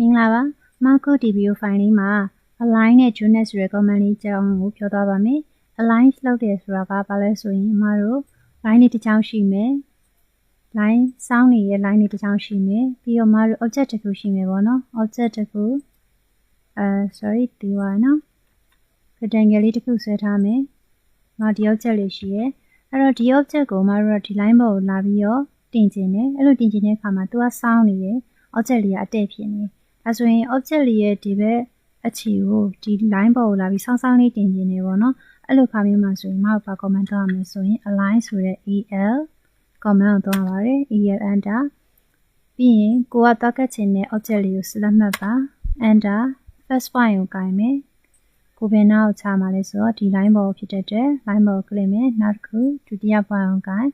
မင်္ဂလာပါ Marco DBO file လေးမှာ align နဲ့ journal ဆိုတဲ့ command လေးကြောင်းကိုပြောသွားပါမယ် align လုပ်တယ်ဆိုတာကဘာလဲဆိုရင်အမတို့ line တွေတစ်ချောင်းရှိမယ် line စောင်းနေတဲ့ line တွေတစ်ချောင်းရှိမယ်ပြီးတော့အမတို့ object တစ်ခုရှိမယ်ပေါ့နော် object တစ်ခုအဲ sorry ဒီပါနော် rectangle လေးတစ်ခုဆွဲထားမယ်နောက်ဒီ object လေးရှိရယ်အဲ့တော့ဒီ object ကိုအမတို့ကဒီ line ပေါ်ကိုလာပြီးတော့တင်ကျင်တယ်အဲ့လိုတင်ကျင်တဲ့အခါမှာသူကစောင်းနေတယ် object လေးကအတက်ဖြစ်နေတယ် ဒါဆိုရင် object လေးရဲ့ဒီဘက်အခြေကိုဒီ line ပေါ်ကိုလာပြီးဆောင်းဆောင်းလေးတင်ကျင်နေပေါ့နော်အဲ့လိုခါမျိုးမှာဆိုရင်မဟုတ်ပါ comment တော့ရမယ်ဆိုရင် align ဆိုတဲ့ el comment ကိုတော့ရပါတယ် el enter ပြီးရင်ကိုကတောက်ကတ်ချင်တဲ့ object လေးကို select မှတ်ပါ enter first point ကိုကင်မယ်ကိုပင်နာကိုချမှာလဲဆိုတော့ဒီ line ပေါ်ဖြစ်တဲ့အတွက် line ပေါ်ကို click မယ်နောက်တစ်ခုဒုတိယ point ကိုကင်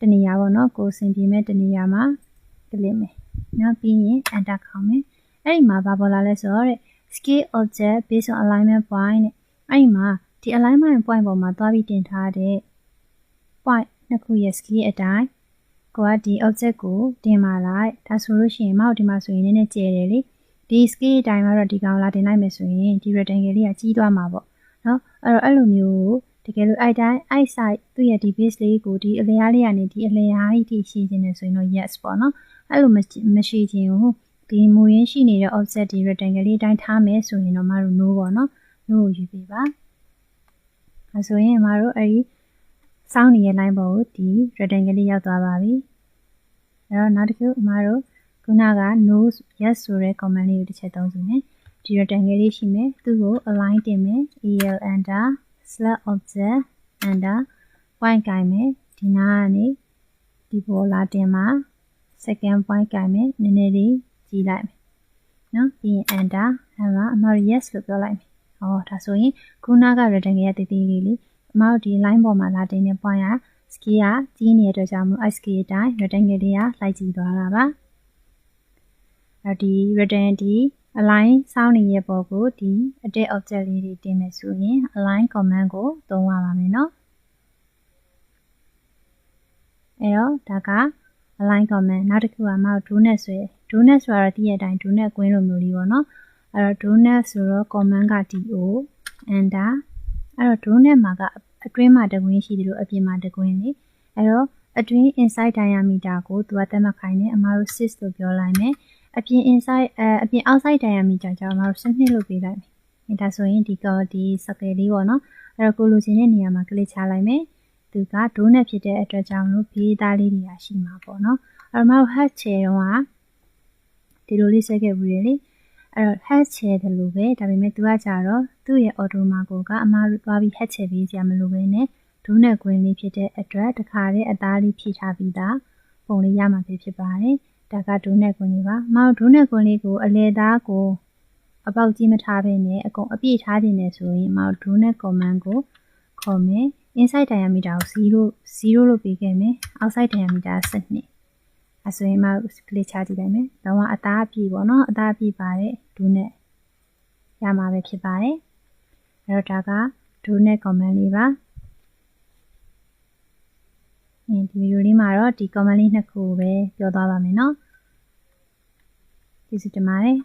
တနေရာပေါ့နော်ကိုစင်ပြမဲ့တနေရာမှာ click မယ်နောက်ပြီးရင် enter ခေါက်မယ် အဲ့ဒီမှာဘာပေါ်လာလဲဆိုတော့ scale object based on alignment point တဲ့အဲ့ဒီမှာဒီ alignment point ပေါ်မှာသွားပြီးတင်ထားတဲ့ point နှစ်ခုရဲ့ scale အတိုင်းကိုကဒီ object ကိုတင်ပါလိုက်ဒါဆိုလို့ရှိရင်မောက်ဒီမှာဆိုရင်နည်းနည်းကျယ်တယ်လေဒီ scale အတိုင်းမှာတော့ဒီကောင်လာတင်လိုက်မယ်ဆိုရင်ဒီ rectangle လေးကကြီးသွားမှာပေါ့နော်အဲ့တော့အဲ့လိုမျိုးတကယ်လို့အဲ့တိုင်းအဲ့ side သူ့ရဲ့ဒီ base လေးကိုဒီအလျားလေးကနေဒီအလျားကြီးထိရှင်းနေဆိုရင်တော့ yes ပေါ့နော်အဲ့လိုမရှိခြင်းကို ဒီမူရင်းရှိနေတဲ့ offset ဒီ rectangle လေးတိုင်းထားမယ်ဆိုရင်တော့မတို့ no ပေါ့နော် no ကိုယူပေးပါအဲဆိုရင်မတို့အဲဒီစောင်းနေတဲ့ line ပေါ်ကိုဒီ rectangle လေးရောက်သွားပါပြီအဲတော့နောက်တစ်ခုအမတို့ခုနက no yes ဆိုတဲ့ command လေးကိုတစ်ချက်သုံးစီမယ်ဒီ rectangle လေးရှိမယ်သူ့ကို align တင်မယ် el enter select object enter point ကိုင်မယ်ဒီနားကနေဒီပေါ်လာတင်မှာ second point ကိုင်မယ်နည်းနည်းလေး ကြည့်လိုက်မယ်နော်ပြီးရင် enter အဲ့မှာအမတို့ yes လို့ပြောလိုက်မယ်ဟောဒါဆိုရင်ခုနက rectangle ရဲ့တည်တည်လေးလေးအမတို့ဒီ line ပေါ်မှာလာတင်တဲ့ point က scale ကကြီးနေတဲ့အတွက်ကြောင့်မို့ i scale အတိုင်း rectangle လေးကလိုက်ကြည့်သွားတာပါအဲ့ဒီ rectangle ဒီ align စောင်းနေတဲ့ပေါ်ကိုဒီ edit object လေးတွေတင်မယ်ဆိုရင် align command ကိုသုံးရပါမယ်နော်အဲ့တော့ဒါက align command နောက်တစ်ခုကမှ donut ဆွဲ donut ဆိုတာတော့တည့်ရတဲ့အတိုင်း donut ကွင်းလိုမျိုးလေးပေါ့နော်အဲ့တော့ donut ဆိုတော့ command က do enter အဲ့တော့ donut မှာကအတွင်းမှာတကွင်းရှိတယ်လို့အပြင်မှာတကွင်းလေအဲ့တော့အတွင်း inside diameter ကိုသူကသတ်မှတ်ခိုင်းတယ်အမားတို့6လို့ပြောလိုက်မယ်အပြင် inside အအပြင် outside diameter ကျတော့အမားတို့12လို့ပေးလိုက်မယ်ဒါဆိုရင်ဒီကဒီ circle လေးပေါ့နော်အဲ့တော့ကိုလိုချင်တဲ့နေရာမှာ click ချလိုက်မယ်သူကဒိုးနဲ့ဖြစ်တဲ့အတွက်ကြောင့်လို့ဘေးသားလေးတွေကရှိမှာပေါ့နော်အဲ့တော့မဟုတ် hat chair တော့ ဒီလိုလေးဆက်ခဲ့ဘူးလေအဲ့တော့ hat chair တယ်လို့ပဲဒါပေမဲ့သူကကြတော့သူ့ရဲ့ auto မှာကိုကအမားတို့သွားပြီး hat chair ပေးစရာမလိုပဲနဲ့ဒိုးနဲ့ကွင်းလေးဖြစ်တဲ့အတွက်တခါတည်းအသားလေးဖြည့်ထားပြီးသားပုံလေးရမှာဖြစ်ပါတယ်ဒါကဒိုးနဲ့ကွင်းလေးပါမဟုတ်ဒိုးနဲ့ကွင်းလေးကိုအလဲသားကိုအပေါက်ကြီးမထားဘဲနဲ့အကုန်အပြည့်ထားတင်နေဆိုရင်မဟုတ်ဒိုးနဲ့ command ကိုခေါ်မယ် inside diameter ကို0 0လို့ပေးခဲ့မယ် outside diameter 12 အဲဆိုရင်မှ click ချကြည့်လိုက်မယ်တော့အသားအပြည့်ပေါ့နော်အသားအပြည့်ပါတဲ့ဒူးနဲ့ရမှာပဲဖြစ်ပါတယ်အဲ့တော့ဒါကဒူးနဲ့ command လေးပါဒီဗီဒီယိုလေးမှာတော့ဒီ command လေးနှစ်ခုပဲပြောသွားပါမယ်နော်ကျေးဇူးတင်ပါတယ်